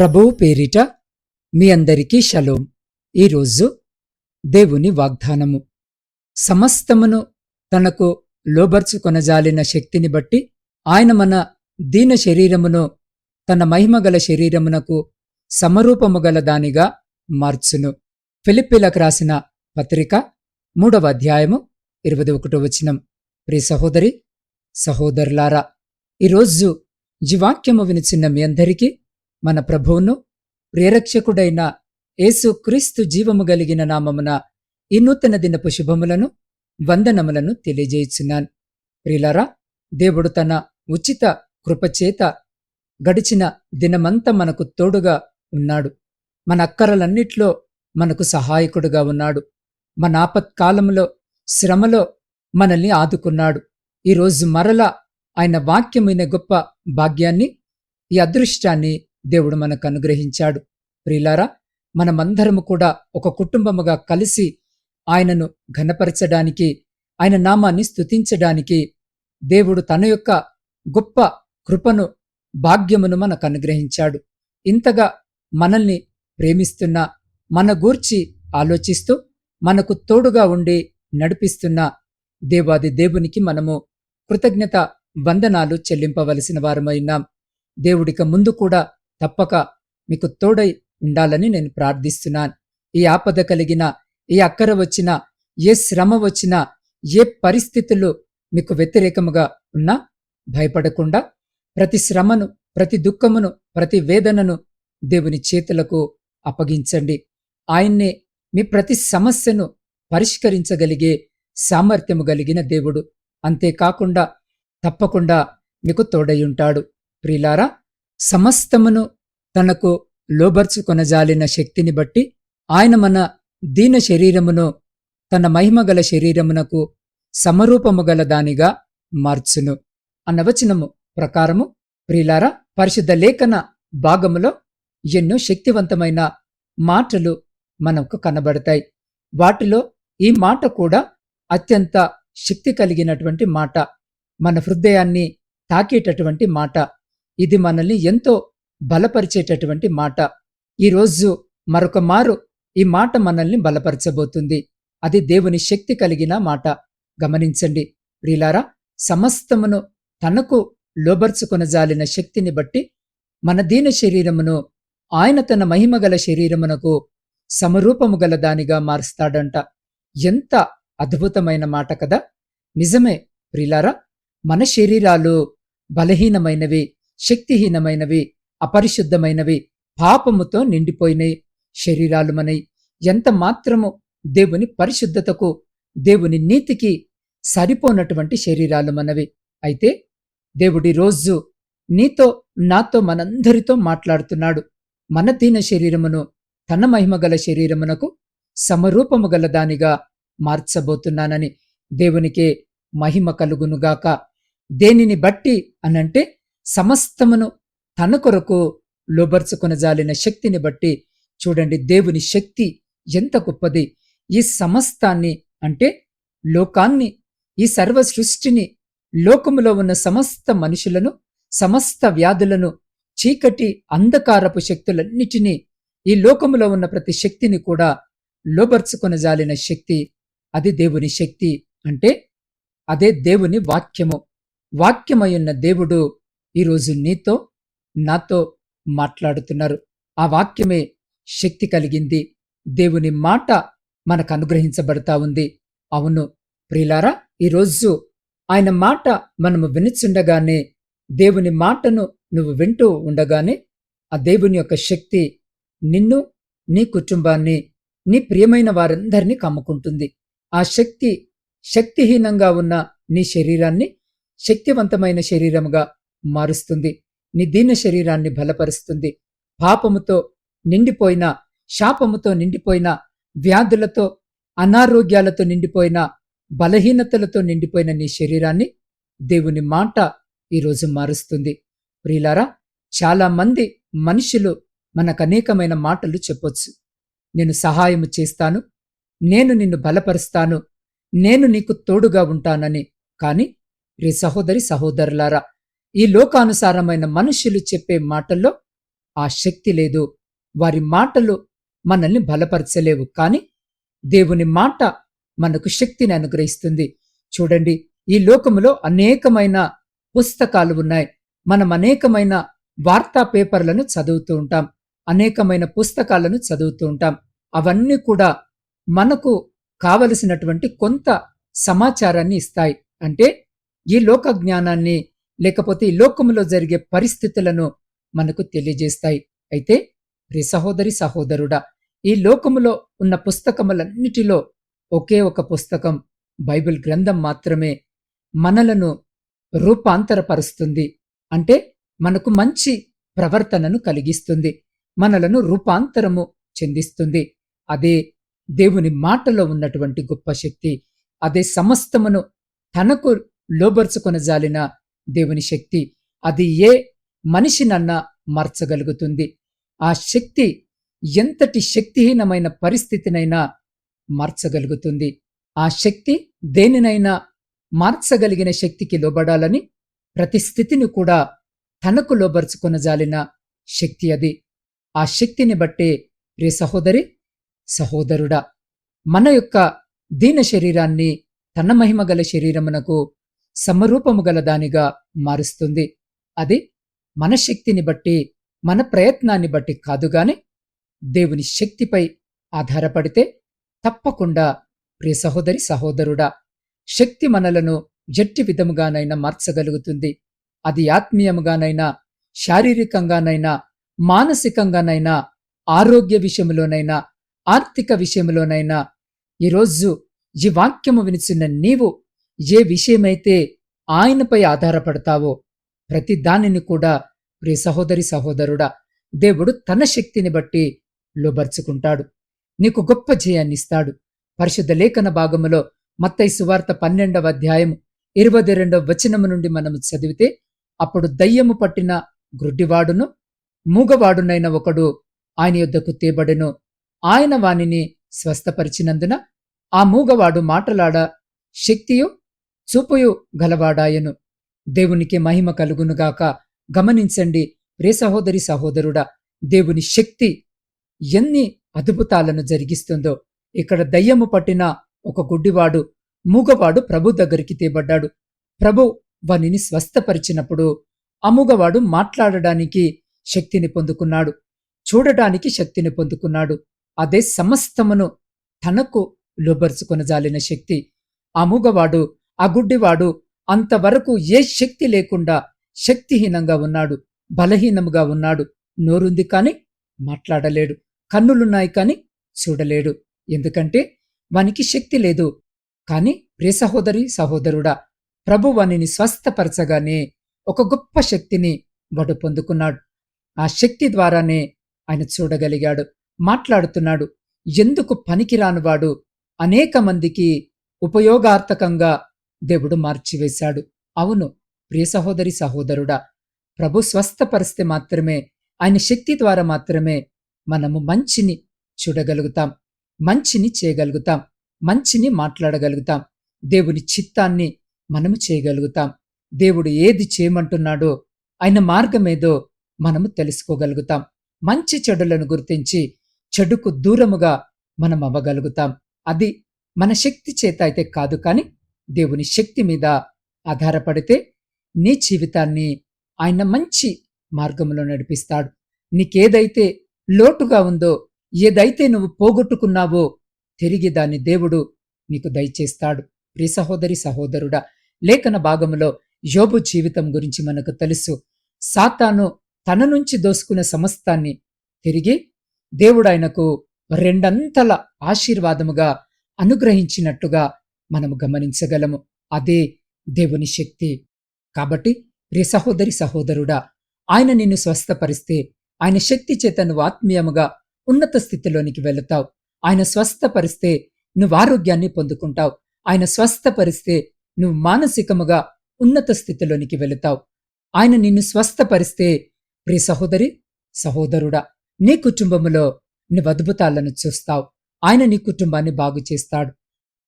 ప్రభువు పేరిట మీ అందరికీ షలోం. ఈరోజు దేవుని వాగ్దానము. సమస్తమును తనకు లోబర్చుకొనజాలిన శక్తిని బట్టి ఆయన మన దీన శరీరమును తన మహిమగల శరీరమునకు సమరూపము గల దానిగా మార్చును. ఫిలిప్పీలకు రాసిన పత్రిక మూడవ అధ్యాయము ఇరవై ఒకటో వచనం. ప్రియ సహోదరి సహోదరులారా ఈరోజు జీవాక్యము వినిచిన్న మీ అందరికీ మన ప్రభువును ప్రేరక్షకుడైన యేసు క్రీస్తు జీవము కలిగిన నామమున ఈ నూతన దినపు శుభములను వందనములను తెలియజేయుచున్నాను. ప్రియులారా దేవుడు తన ఉచిత కృపచేత గడిచిన దినమంతా మనకు తోడుగా ఉన్నాడు. మన అక్కరలన్నిట్లో మనకు సహాయకుడుగా ఉన్నాడు. మన ఆపత్కాలంలో శ్రమలో మనల్ని ఆదుకున్నాడు. ఈరోజు మరలా ఆయన వాక్యమైన గొప్ప భాగ్యాన్ని ఈ అదృష్టాన్ని దేవుడు మనకు అనుగ్రహించాడు. ప్రియులారా మనమందరము కూడా ఒక కుటుంబముగా కలిసి ఆయనను ఘనపరచడానికి ఆయన నామాన్ని స్తుతించడానికి దేవుడు తన యొక్క గొప్ప కృపను భాగ్యమును మనకు అనుగ్రహించాడు. ఇంతగా మనల్ని ప్రేమిస్తున్న మన గూర్చి ఆలోచిస్తూ మనకు తోడుగా ఉండి నడిపిస్తున్న దేవాది దేవునికి మనము కృతజ్ఞత వందనాలు చెల్లింపవలసిన వారమైనాం దేవుడిక ముందు కూడా తప్పక మీకు తోడై ఉండాలని నేను ప్రార్థిస్తున్నాను. ఈ ఆపద కలిగిన ఏ అక్కర వచ్చినా ఏ శ్రమ వచ్చినా ఏ పరిస్థితులు మీకు వ్యతిరేకముగా ఉన్నా భయపడకుండా ప్రతి శ్రమను ప్రతి దుఃఖమును ప్రతి వేదనను దేవుని చేతులకు అప్పగించండి. ఆయన్నే మీ ప్రతి సమస్యను పరిష్కరించగలిగే సామర్థ్యము కలిగిన దేవుడు. అంతేకాకుండా తప్పకుండా మీకు తోడయుంటాడు ప్రిలారా సమస్తమును తనకు లోబర్చుకొనజాలిన శక్తిని బట్టి ఆయన మన దీన శరీరమును తన మహిమగల శరీరమునకు సమరూపము గల దానిగా మార్చును. అన్నవచనము ప్రకారము ప్రియులారా పరిశుద్ధ లేఖన భాగములో ఎన్నో శక్తివంతమైన మాటలు మనకు కనబడతాయి. వాటిలో ఈ మాట కూడా అత్యంత శక్తి కలిగినటువంటి మాట మన హృదయాన్ని తాకేటటువంటి మాట. ఇది మనల్ని ఎంతో బలపరిచేటటువంటి మాట. ఈరోజు మరొక మారు ఈ మాట మనల్ని బలపరచబోతుంది. అది దేవుని శక్తి కలిగిన మాట. గమనించండి. ప్రిలారా సమస్తమును తనకు లోబర్చుకొనజాలిన శక్తిని బట్టి మన దీన శరీరమును ఆయన తన మహిమగల శరీరమునకు సమరూపము గల దానిగా మారుస్తాడంట. ఎంత అద్భుతమైన మాట కదా! నిజమే ప్రిలారా మన శరీరాలు బలహీనమైనవి. శక్తిహీనమైనవి అపరిశుద్ధమైనవి పాపముతో నిండిపోయినవి శరీరాలు మనై ఎంత మాత్రము దేవుని పరిశుద్ధతకు దేవుని నీతికి సరిపోనటువంటి శరీరాలు మనవి. అయితే దేవుడి రోజు నీతో నాతో మనందరితో మాట్లాడుతున్నాడు. మన దీన శరీరమును తన మహిమగల శరీరమునకు సమరూపము గల దానిగా మార్చబోతున్నానని దేవునికే మహిమ కలుగునుగాక. దేనిని బట్టి అనంటే సమస్తమును తన కొరకు లోబర్చుకొనజాలిన శక్తిని బట్టి చూడండి దేవుని శక్తి ఎంత గొప్పది. ఈ సమస్తాన్ని అంటే లోకాన్ని ఈ సర్వ సృష్టిని లోకములో ఉన్న సమస్త మనుషులను సమస్త వ్యాధులను చీకటి అంధకారపు శక్తులన్నిటినీ ఈ లోకములో ఉన్న ప్రతి శక్తిని కూడా లోబర్చుకొనజాలిన శక్తి అది దేవుని శక్తి అంటే అదే దేవుని వాక్యము. వాక్యమయున్న దేవుడు ఈరోజు నీతో నాతో మాట్లాడుతున్నారు. ఆ వాక్యమే శక్తి కలిగింది. దేవుని మాట మనకు అనుగ్రహించబడతా ఉంది. అవును ప్రియులారా ఈరోజు ఆయన మాట మనము వినిచుండగానే దేవుని మాటను నువ్వు వింటూ ఉండగానే ఆ దేవుని యొక్క శక్తి నిన్ను నీ కుటుంబాన్ని నీ ప్రియమైన వారందరినీ కమ్ముకుంటుంది. ఆ శక్తి శక్తిహీనంగా ఉన్న నీ శరీరాన్ని శక్తివంతమైన శరీరముగా మారుస్తుంది. నీ దీన శరీరాన్ని బలపరుస్తుంది. పాపముతో నిండిపోయిన శాపముతో నిండిపోయిన వ్యాధులతో అనారోగ్యాలతో నిండిపోయిన బలహీనతలతో నిండిపోయిన నీ శరీరాన్ని దేవుని మాట ఈరోజు మారుస్తుంది. ప్రియులారా చాలామంది మనుషులు మనకు అనేకమైన మాటలు చెప్పొచ్చు. నేను సహాయము చేస్తాను. నేను నిన్ను బలపరుస్తాను. నేను నీకు తోడుగా ఉంటానని. కాని రే సహోదరి సహోదరులారా ఈ లోకానుసారమైన మనుష్యులు చెప్పే మాటల్లో ఆ శక్తి లేదు. వారి మాటలు మనల్ని బలపరచలేవు. కాని దేవుని మాట మనకు శక్తిని అనుగ్రహిస్తుంది. చూడండి ఈ లోకములో అనేకమైన పుస్తకాలు ఉన్నాయి. మనం అనేకమైన వార్తా పేపర్లను చదువుతూ ఉంటాం. అనేకమైన పుస్తకాలను చదువుతూ ఉంటాం. అవన్నీ కూడా మనకు కావలసినటువంటి కొంత సమాచారాన్ని ఇస్తాయి. అంటే ఈ లోక జ్ఞానాన్ని లేకపోతే ఈ లోకములో జరిగే పరిస్థితులను మనకు తెలియజేస్తాయి. అయితే ప్రి సహోదరి సహోదరుడా ఈ లోకములో ఉన్న పుస్తకములన్నిటిలో ఒకే ఒక పుస్తకం బైబిల్ గ్రంథం మాత్రమే మనలను రూపాంతరపరుస్తుంది. అంటే మనకు మంచి ప్రవర్తనను కలిగిస్తుంది. మనలను రూపాంతరము చెందిస్తుంది. అదే దేవుని మాటలో ఉన్నటువంటి గొప్ప శక్తి. అదే సమస్తమును తనకు లోబర్చుకొనజాలిన దేవుని శక్తి అది ఏ మనిషినన్నా మార్చగలుగుతుంది. ఆ శక్తి ఎంతటి శక్తిహీనమైన పరిస్థితినైనా మార్చగలుగుతుంది. ఆ శక్తి దేనినైనా మార్చగలిగిన శక్తికి లోబడాలని ప్రతి స్థితిని కూడా తనకు లోబరుచుకొనజాలిన శక్తి అది. ఆ శక్తిని బట్టే ప్రియ సహోదరి సహోదరుడా మన యొక్క దీన శరీరాన్ని తన మహిమ గల శరీరమునకు సమరూపము గల దానిగా మారుస్తుంది. అది మన శక్తిని బట్టి మన ప్రయత్నాన్ని బట్టి కాదుగాని దేవుని శక్తిపై ఆధారపడితే తప్పకుండా ప్రియ సహోదరి సహోదరుడా శక్తి మనలను జట్టి విధముగానైనా మార్చగలుగుతుంది. అది ఆత్మీయముగానైనా శారీరకంగానైనా మానసికంగానైనా ఆరోగ్య విషయంలోనైనా ఆర్థిక విషయంలోనైనా ఈరోజు ఈ వాక్యము వినిచిన నీవు ఏ విషయమైతే ఆయనపై ఆధారపడతావో ప్రతి దానిని కూడా ప్రియ సహోదరి సహోదరుడా దేవుడు తన శక్తిని బట్టి లోబర్చుకుంటాడు. నీకు గొప్ప జయాన్నిస్తాడు పరిశుద్ధ లేఖన భాగములో మత్తయి సువార్త పన్నెండవ అధ్యాయం ఇరవై రెండవ వచనము నుండి మనము చదివితే అప్పుడు దయ్యము పట్టిన గ్రుడ్డివాడును మూగవాడునైన ఒకడు ఆయన యొద్దకు తేబడెను. ఆయన వానిని స్వస్థపరిచినందున ఆ మూగవాడు మాటలాడ శక్తియు చూపుయు గలవాడాయను. దేవునికి మహిమ కలుగునుగాక గమనించండి ప్రే సహోదరి సహోదరుడా దేవుని శక్తి ఎన్ని అద్భుతాలను జరిగిస్తుందో. ఇక్కడ దయ్యము పట్టిన ఒక గుడ్డివాడు మూగవాడు ప్రభు దగ్గరికి తేబడ్డాడు. ప్రభు వానిని స్వస్థపరిచినప్పుడు అముగవాడు మాట్లాడడానికి శక్తిని పొందుకున్నాడు. చూడటానికి శక్తిని పొందుకున్నాడు. అదే సమస్తమును తనకు లోబరుచుకొనజాలిన శక్తి. అముగవాడు ఆ గుడ్డివాడు అంతవరకు ఏ శక్తి లేకుండా శక్తిహీనంగా ఉన్నాడు. బలహీనముగా ఉన్నాడు. నోరుంది కాని మాట్లాడలేడు. కన్నులున్నాయి కాని చూడలేడు. ఎందుకంటే వానికి శక్తి లేదు. కాని ప్రియ సహోదరి సహోదరుడా ప్రభు వానిని స్వస్థపరచగానే ఒక గొప్ప శక్తిని వాడు పొందుకున్నాడు. ఆ శక్తి ద్వారానే ఆయన చూడగలిగాడు. మాట్లాడుతున్నాడు. ఎందుకు పనికిరానివాడు? అనేక మందికి ఉపయోగార్థకంగా దేవుడు మార్చివేశాడు. అవును ప్రియ సహోదరి సహోదరుడా ప్రభు స్వస్థపరిస్తే మాత్రమే ఆయన శక్తి ద్వారా మాత్రమే మనము మంచిని చూడగలుగుతాం మంచిని చేయగలుగుతాం మంచిని మాట్లాడగలుగుతాం దేవుని చిత్తాన్ని మనము చేయగలుగుతాం. దేవుడు ఏది చేయమంటున్నాడో ఆయన మార్గమేదో మనము తెలుసుకోగలుగుతాం. మంచి చెడులను గుర్తించి చెడుకు దూరముగా మనం అవ్వగలుగుతాం అది మన శక్తి చేత అయితే కాదు కాని దేవుని శక్తి మీద ఆధారపడితే నీ జీవితాన్ని ఆయన మంచి మార్గంలో నడిపిస్తాడు. నీకేదైతే లోటుగా ఉందో ఏదైతే నువ్వు పోగొట్టుకున్నావో తిరిగి దాన్ని దేవుడు నీకు దయచేస్తాడు. ప్రియ సహోదరి సహోదరుడా లేఖన భాగంలో యోబు జీవితం గురించి మనకు తెలుసు. సాతాను తన నుంచి దోసుకున్న సమస్తాన్ని తిరిగి దేవుడు ఆయనకు రెండంతల ఆశీర్వాదముగా అనుగ్రహించినట్టుగా మనము గమనించగలము. అదే దేవుని శక్తి. కాబట్టి ప్రియ సహోదరి సహోదరుడా ఆయన నిన్ను స్వస్థపరిస్తే ఆయన శక్తి చేత నువ్వు ఆత్మీయముగా ఉన్నత స్థితిలోనికి వెళతావు. ఆయన స్వస్థపరిస్తే నువ్వు ఆరోగ్యాన్ని పొందుకుంటావు. ఆయన స్వస్థపరిస్తే నువ్వు మానసికముగా ఉన్నత స్థితిలోనికి వెళతావు. ఆయన నిన్ను స్వస్థపరిస్తే ప్రియ సహోదరి సహోదరుడా నీ కుటుంబములో నువ్వు అద్భుతాలను చూస్తావు. ఆయన నీ కుటుంబాన్ని బాగు చేస్తాడు.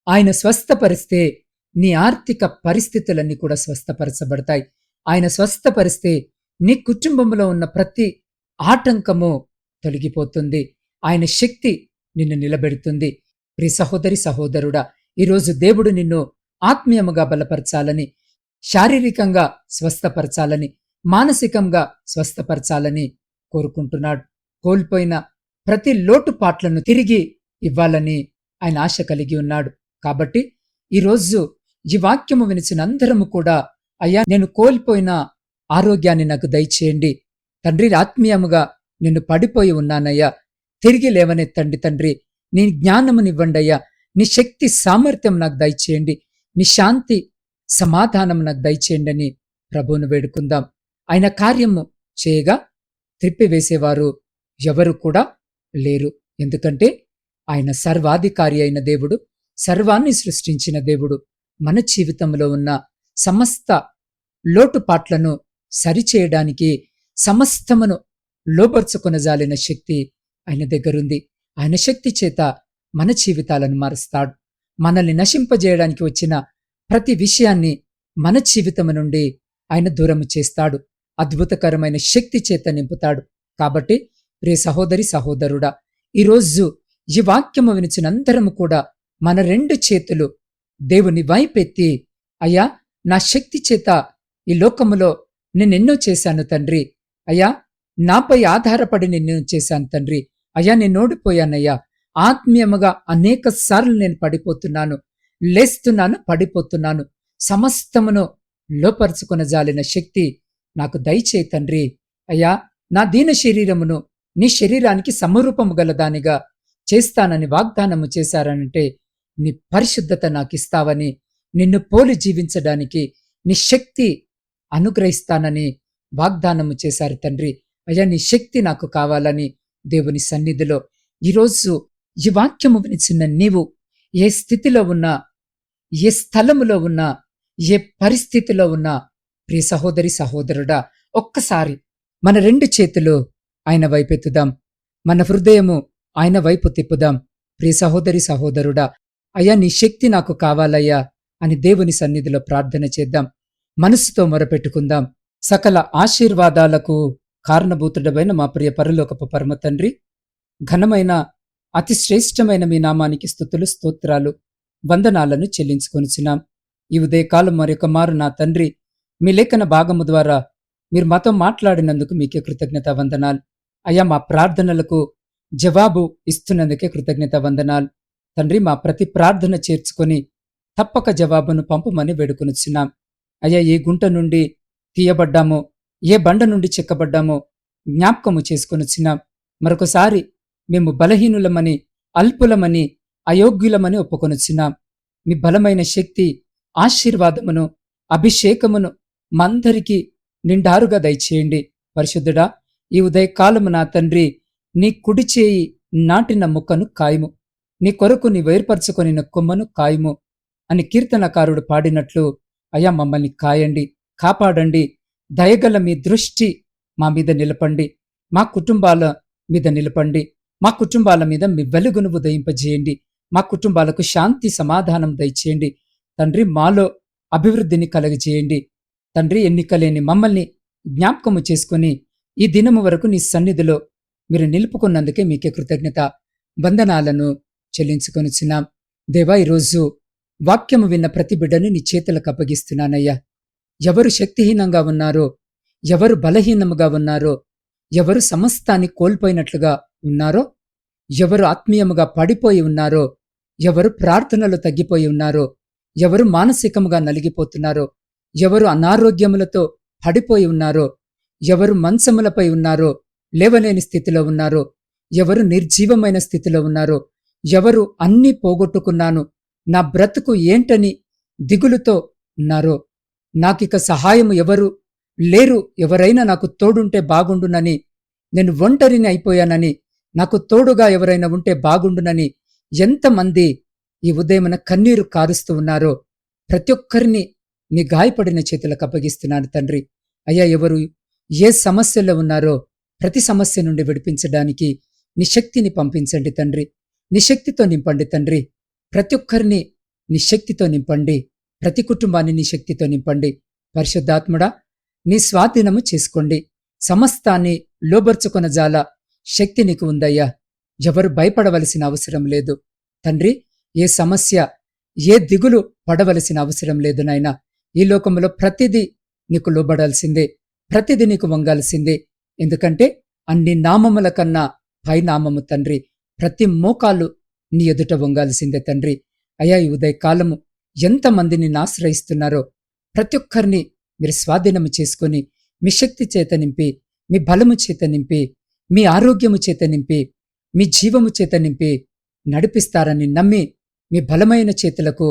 ఆయన స్వస్థపరిస్తే నీ ఆర్థిక పరిస్థితులన్నీ కూడా స్వస్థపరచబడతాయి. ఆయన స్వస్థపరిస్తే నీ కుటుంబంలో ఉన్న ప్రతి ఆటంకము తొలగిపోతుంది. ఆయన శక్తి నిన్ను నిలబెడుతుంది. ప్రి సహోదరి సహోదరుడా ఈరోజు దేవుడు నిన్ను ఆత్మీయముగా బలపరచాలని శారీరకంగా స్వస్థపరచాలని మానసికంగా స్వస్థపరచాలని కోరుకుంటున్నాడు. కోల్పోయిన ప్రతి లోటుపాట్లను తిరిగి ఇవ్వాలని ఆయన ఆశ కలిగి ఉన్నాడు. కాబట్టి ఈరోజు ఈ వాక్యము వినిచిన అందరము కూడా అయ్యా నేను కోల్పోయిన ఆరోగ్యాన్ని నాకు దయచేయండి. తండ్రి ఆత్మీయముగా నేను పడిపోయి ఉన్నానయ్యా. తిరిగి లేవనెత్తండి తండ్రి నీ జ్ఞానమునివ్వండి అయ్యా. నీ శక్తి సామర్థ్యం నాకు దయచేయండి. నీ శాంతి సమాధానం నాకు దయచేయండి అని ప్రభువును వేడుకుందాం. ఆయన కార్యము చేయగా త్రిప్పివేసేవారు ఎవరు కూడా లేరు. ఎందుకంటే ఆయన సర్వాధికారి అయిన దేవుడు సర్వాన్ని సృష్టించిన దేవుడు. మన జీవితంలో ఉన్న సమస్త లోటుపాట్లను సరిచేయడానికి సమస్తమును లోపరుచుకొనజాలిన శక్తి ఆయన దగ్గరుంది. ఆయన శక్తి చేత మన జీవితాలను మారుస్తాడు. మనల్ని నశింపజేయడానికి వచ్చిన ప్రతి విషయాన్ని మన జీవితము నుండి ఆయన దూరము చేస్తాడు. అద్భుతకరమైన శక్తి చేత నింపుతాడు. కాబట్టి ప్రియ సహోదరి సహోదరుడా ఈరోజు ఈ వాక్యము వినిచినందరము కూడా మన రెండు చేతులు దేవుని వైపెత్తి. అయ్యా నా శక్తి చేత ఈ లోకములో నేనెన్నో చేశాను తండ్రి. అయ్యా నాపై ఆధారపడి నిన్ను చేశాను తండ్రి. అయ్యా నేను ఓడిపోయానయ్యా. ఆత్మీయముగా అనేక సార్లు నేను పడిపోతున్నాను లేస్తున్నాను పడిపోతున్నాను. సమస్తమును లోపరుచుకొనజాలిన శక్తి నాకు దయచేయి తండ్రి. అయ్యా నా దీన శరీరమును నీ శరీరానికి సమరూపము గలదానిగా చేస్తానని వాగ్దానము చేశారనంటే నీ పరిశుద్ధత నాకిస్తావని నిన్ను పోలి జీవించడానికి నీ శక్తి అనుగ్రహిస్తానని వాగ్దానము చేశారు తండ్రి. అయ్యా నీ శక్తి నాకు కావాలని దేవుని సన్నిధిలో ఈరోజు ఈ వాక్యము వినిచిన నీవు ఏ స్థితిలో ఉన్నా ఏ స్థలములో ఉన్నా ఏ పరిస్థితిలో ఉన్నా ప్రియ సహోదరి సహోదరుడా ఒక్కసారి మన రెండు చేతులు ఆయన వైపెత్తుదాం మన హృదయము ఆయన వైపు తిప్పుదాం. ప్రియ సహోదరి సహోదరుడా అయ్యా నీ శక్తి నాకు కావాలయ్యా అని దేవుని సన్నిధిలో ప్రార్థన చేద్దాం. మనసుతో మొరపెట్టుకుందాం. సకల ఆశీర్వాదాలకు కారణభూతుడమైన మా ప్రియ పరలోకపు పరమ తండ్రి ఘనమైన అతి శ్రేష్టమైన మీ నామానికి స్థుతులు స్తోత్రాలు వందనాలను చెల్లించుకొనిచున్నాం. ఈ ఉదయకాలం మరొక మారు నా తండ్రి మీ లేఖన భాగము ద్వారా మీరు మాతో మాట్లాడినందుకు మీకే కృతజ్ఞత వందనాలు. అయ్యా మా ప్రార్థనలకు జవాబు ఇస్తున్నందుకే కృతజ్ఞత వందనాలు. తండ్రి మా ప్రతి ప్రార్థన చేర్చుకొని తప్పక జవాబును పంపమని వేడుకొనిచ్చున్నాం అయ్యా ఏ గుంట నుండి తీయబడ్డామో ఏ బండ నుండి చెక్కబడ్డామో జ్ఞాపకము చేసుకొనిచ్చున్నాం మరొకసారి మేము బలహీనులమని అల్పులమని అయోగ్యులమని ఒప్పుకొనిచ్చున్నాం మీ బలమైన శక్తి ఆశీర్వాదమును అభిషేకమును మందరికి నిండారుగా దయచేయండి. పరిశుద్ధుడా ఈ ఉదయకాలము నా తండ్రి నీ కుడి చేయి నాటిన ముక్కను కాయము. నీ కొరకు నీ వేర్పరచుకొనిన కొమ్మను కాయము అని కీర్తనకారుడు పాడినట్లు అయ్యా మమ్మల్ని కాయండి కాపాడండి దయగల మీ దృష్టి మా మీద నిలపండి మా కుటుంబాల మీద నిలపండి మా కుటుంబాల మీద మీ వెలుగును ఉదయింపజేయండి మా కుటుంబాలకు శాంతి సమాధానం దయచేయండి తండ్రి మాలో అభివృద్ధిని కలగజేయండి తండ్రి ఎన్నికలేని మమ్మల్ని జ్ఞాపకము చేసుకుని ఈ దినము వరకు నీ సన్నిధిలో మీరు నిలుపుకున్నందుకే మీకే కృతజ్ఞత వందనాలను చెల్లించుకొనుచున్నాం దేవా ఈరోజు వాక్యము విన్న ప్రతి బిడ్డను నీ చేతులకు అప్పగిస్తున్నానయ్యా. ఎవరు శక్తిహీనంగా ఉన్నారో ఎవరు బలహీనముగా ఉన్నారో ఎవరు సమస్తాన్ని కోల్పోయినట్లుగా ఉన్నారో ఎవరు ఆత్మీయముగా పడిపోయి ఉన్నారో ఎవరు ప్రార్థనలు తగ్గిపోయి ఉన్నారో ఎవరు మానసికముగా నలిగిపోతున్నారో ఎవరు అనారోగ్యములతో పడిపోయి ఉన్నారో ఎవరు మంచములపై ఉన్నారో లేవలేని స్థితిలో ఉన్నారో ఎవరు నిర్జీవమైన స్థితిలో ఉన్నారో ఎవరు అన్నీ పోగొట్టుకున్నాను. నా బ్రతుకు ఏంటని దిగులుతో ఉన్నారో నాకిక సహాయము ఎవరు? లేరు ఎవరైనా నాకు తోడుంటే బాగుండునని. నేను ఒంటరిని అయిపోయానని. నాకు తోడుగా ఎవరైనా ఉంటే బాగుండునని ఎంతమంది ఈ ఉదయమున కన్నీరు కారుస్తూ ఉన్నారో. ప్రతి ఒక్కరిని నీ గాయపడిన చేతులకు అప్పగిస్తున్నాను తండ్రి. అయ్యా ఎవరు ఏ సమస్యలో ఉన్నారో ప్రతి సమస్య నుండి విడిపించడానికి నీ శక్తిని పంపించండి తండ్రి. నిశక్తితో నింపండి తండ్రి. ప్రతి ఒక్కరిని నిశక్తితో నింపండి. ప్రతి కుటుంబాన్ని నిశక్తితో నింపండి. పరిశుద్ధాత్ముడా నీ స్వాధీనము చేసుకోండి. సమస్తాన్ని లోబర్చుకొన జాల శక్తి నీకు ఉందయ్యా. ఎవరు భయపడవలసిన అవసరం లేదు. తండ్రి ఏ సమస్య ఏ దిగులు పడవలసిన అవసరం లేదు నాయనా. ఈ లోకంలో ప్రతిదీ నీకు లోబడాల్సిందే. ప్రతిదీ నీకు వంగాల్సిందే. ఎందుకంటే అన్ని నామముల కన్నా పైనామము తండ్రి. ప్రతి మోకాలు నీ ఎదుట వంగాల్సిందే తండ్రి. అయా ఈ ఉదయకాలము ఎంతమందిని ఆశ్రయిస్తున్నారో ప్రతి ఒక్కరిని మీరు స్వాధీనము చేసుకొని మీ శక్తి చేత నింపి మీ బలము చేత నింపి మీ ఆరోగ్యము చేత నింపి మీ జీవము చేత నింపి నడిపిస్తారని నమ్మి మీ బలమైన చేతులకు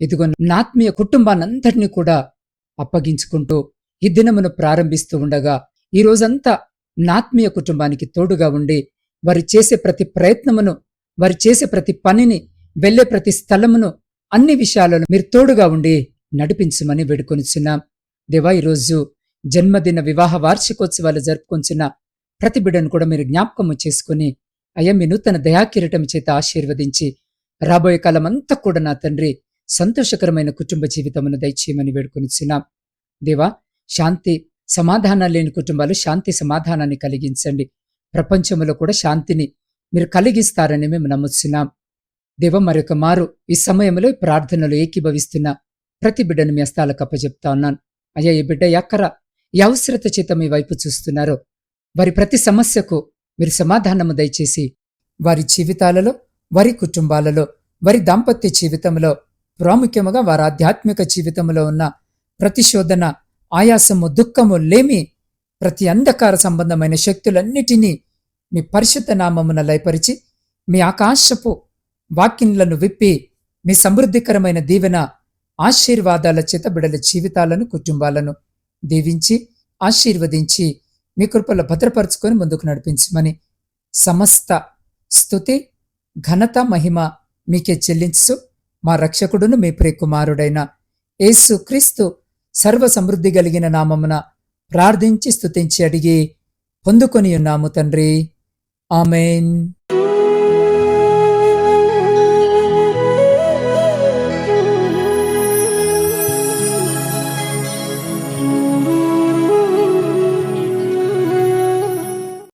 ఇదిగో నాత్మీయ కుటుంబానంతటినీ కూడా అప్పగించుకుంటూ ఈ దినమును ప్రారంభిస్తూ ఉండగా ఈ రోజంతా నాత్మీయ కుటుంబానికి తోడుగా ఉండి వారు చేసే ప్రతి ప్రయత్నమును వారు చేసే ప్రతి పనిని వెళ్ళే ప్రతి స్థలమును అన్ని విషయాలలో మీరు తోడుగా ఉండి నడిపించమని వేడుకొనిచున్నాం. దేవా ఈరోజు జన్మదిన వివాహ వార్షికోత్సవాలు జరుపుకొంచున్న ప్రతి బిడ్డను కూడా మీరు జ్ఞాపకము చేసుకుని అయ్యా మీ నూతన దయాకిరటం చేత ఆశీర్వదించి రాబోయే కాలం అంతా కూడా నా తండ్రి సంతోషకరమైన కుటుంబ జీవితమును దయచేయమని వేడుకొనిచున్నాం. దేవా శాంతి సమాధానం లేని కుటుంబాలు శాంతి సమాధానాన్ని కలిగించండి. ప్రపంచంలో కూడా శాంతిని మీరు కలిగిస్తారని మేము నమ్ముతున్నాం దేవ మరొక మారు ఈ సమయంలో ఈ ఏకీభవిస్తున్న ప్రతి బిడ్డను మీ అస్తాలకు అప్పచెప్తా ఉన్నాను. అయ్యా ఈ బిడ్డ ఎక్కర ఈ అవసరత చేత మీ వైపు చూస్తున్నారో వారి ప్రతి సమస్యకు మీరు సమాధానము దయచేసి వారి జీవితాలలో వారి కుటుంబాలలో వారి దాంపత్య జీవితంలో ప్రాముఖ్యముగా వారి ఆధ్యాత్మిక జీవితంలో ఉన్న ప్రతిశోధన ఆయాసము దుఃఖము లేమి ప్రతి అంధకార సంబంధమైన శక్తులన్నిటినీ మీ పరిశుద్ధ నామమున లయపరిచి మీ ఆకాశపు వాక్యంలను విప్పి మీ సమృద్ధికరమైన దీవెన ఆశీర్వాదాల చేత బిడల జీవితాలను కుటుంబాలను దీవించి ఆశీర్వదించి మీ కృపలో భద్రపరుచుకొని ముందుకు నడిపించమని సమస్త స్థుతి ఘనత మహిమ మీకే చెల్లించు మా రక్షకుడును మీ ప్రియకుమారుడైన యేసు క్రీస్తు సర్వ సమృద్ధి కలిగిన నామమున ప్రార్థించి స్థుతించి అడిగి పొందుకొని ఉన్నాము తండ్రి. Amen.